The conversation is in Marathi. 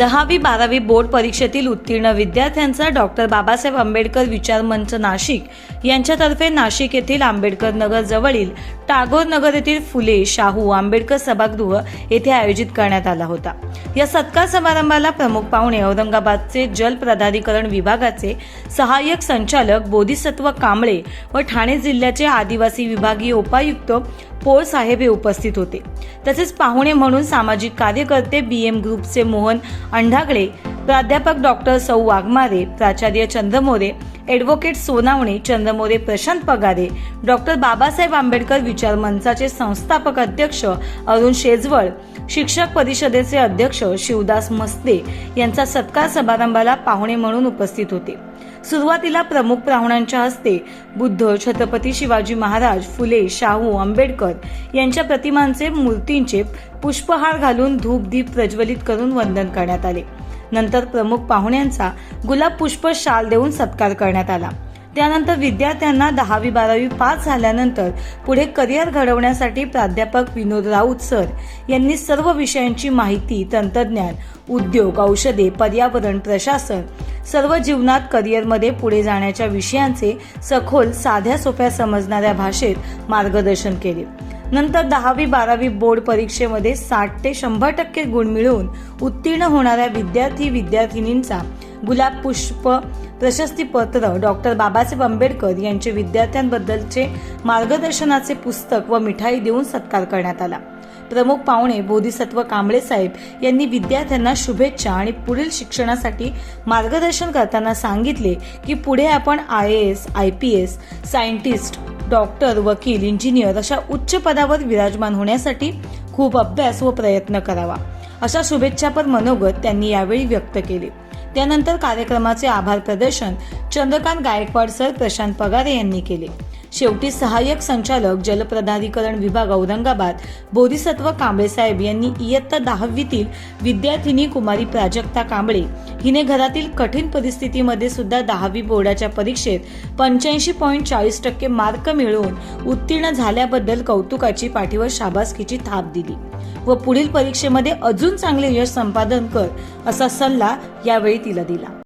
दहावी बारावी बोर्ड परीक्षेतील उत्तीर्ण विद्यार्थ्यांचा डॉक्टर बाबासाहेब आंबेडकर विचार मंच नाशिक. यांच्यातर्फे नाशिक येथील आंबेडकर नगर जवळील टागोर नगर येथील फुले शाहू आंबेडकर सभागृह येथे आयोजित करण्यात आला होता. या सत्कार समारंभाला प्रमुख पाहुणे औरंगाबादचे जल प्राधिकरण विभागाचे सहाय्यक संचालक बोधिसत्व कांबळे व ठाणे जिल्ह्याचे आदिवासी विभागीय उपायुक्त पोळ साहेब हे उपस्थित होते. तसेच पाहुणे म्हणून सामाजिक कार्यकर्ते बी एम ग्रुपचे मोहन अंढागळे प्राध्यापक डॉक्टर सौ वाघमारे प्राचार्य चंद्रमोरे ॲडव्होकेट सोनावणे चंद्र मोरे प्रशांत पगारे डॉक्टर बाबासाहेब आंबेडकर विचार मंचाचे संस्थापक अध्यक्ष अरुण शेजवळ शिक्षक परिषदेचे अध्यक्ष शिवदास मस्ते यांचा सत्कार समारंभाला पाहुणे म्हणून उपस्थित होते. सुरुवातीला प्रमुख पाहुण्यांच्या हस्ते बुद्ध छत्रपती शिवाजी महाराज फुले शाहू आंबेडकर यांच्या प्रतिमांचे मूर्तींचे पुष्पहार घालून धूप दीप प्रज्वलित करून वंदन करण्यात आले. नंतर प्रमुख पाहुण्यांचा गुलाब पुष्प शाल देऊन सत्कार करण्यात आला. त्यानंतर विद्यार्थ्यांना दहावी बारावी पास झाल्यानंतर पुढे करिअर घडवण्यासाठी प्राध्यापक विनोद राऊत सर यांनी सर्व विषयांची माहिती तंत्रज्ञान उद्योग औषधे पर्यावरण प्रशासन सर्व जीवनात करिअरमध्ये पुढे जाण्याच्या विषयांचे सखोल साध्या सोप्या समजणाऱ्या भाषेत मार्गदर्शन केले. नंतर दहावी बारावी बोर्ड परीक्षेमध्ये साठ ते शंभर टक्के गुण मिळवून उत्तीर्ण होणाऱ्या विद्यार्थी विद्यार्थिनींचा गुलाब पुष्प प्रशस्तीपत्र डॉक्टर बाबासाहेब आंबेडकर यांचे विद्यार्थ्यांबद्दलचे मार्गदर्शनाचे पुस्तक व मिठाई देऊन सत्कार करण्यात आला. प्रमुख पाहुणे बोधिसत्व कांबळे साहेब यांनी विद्यार्थ्यांना शुभेच्छा आणि पुढील शिक्षणासाठी मार्गदर्शन करताना सांगितले की पुढे आपण I A S I P S scientist doctor वकील इंजिनियर अशा उच्च पदावर विराजमान होण्यासाठी खूप अभ्यास व प्रयत्न करावा. अशा शुभेच्छापर मनोगत त्यांनी यावेळी व्यक्त केले. त्यानंतर कार्यक्रमाचे आभार प्रदर्शन चंद्रकांत गायकवाड सर प्रशांत पगारे यांनी केले. शेवटी सहाय्यक संचालक जलप्रधारीकरण विभाग औरंगाबाद बोधिसत्व कांबळे साहेब यांनी इयत्ता दहावीतील विद्यार्थिनी कुमारी प्राजक्ता कांबळे हिने घरातील कठीण परिस्थितीमध्ये सुद्धा दहावी बोर्डाच्या परीक्षेत पंच्याऐंशी पॉईंट चाळीस टक्के मार्क मिळवून उत्तीर्ण झाल्याबद्दल कौतुकाची पाठीवर शाबासकीची थाप दिली व पुढील परीक्षेमध्ये अजून चांगले यश संपादन कर असा सल्ला यावेळी तिला दिला.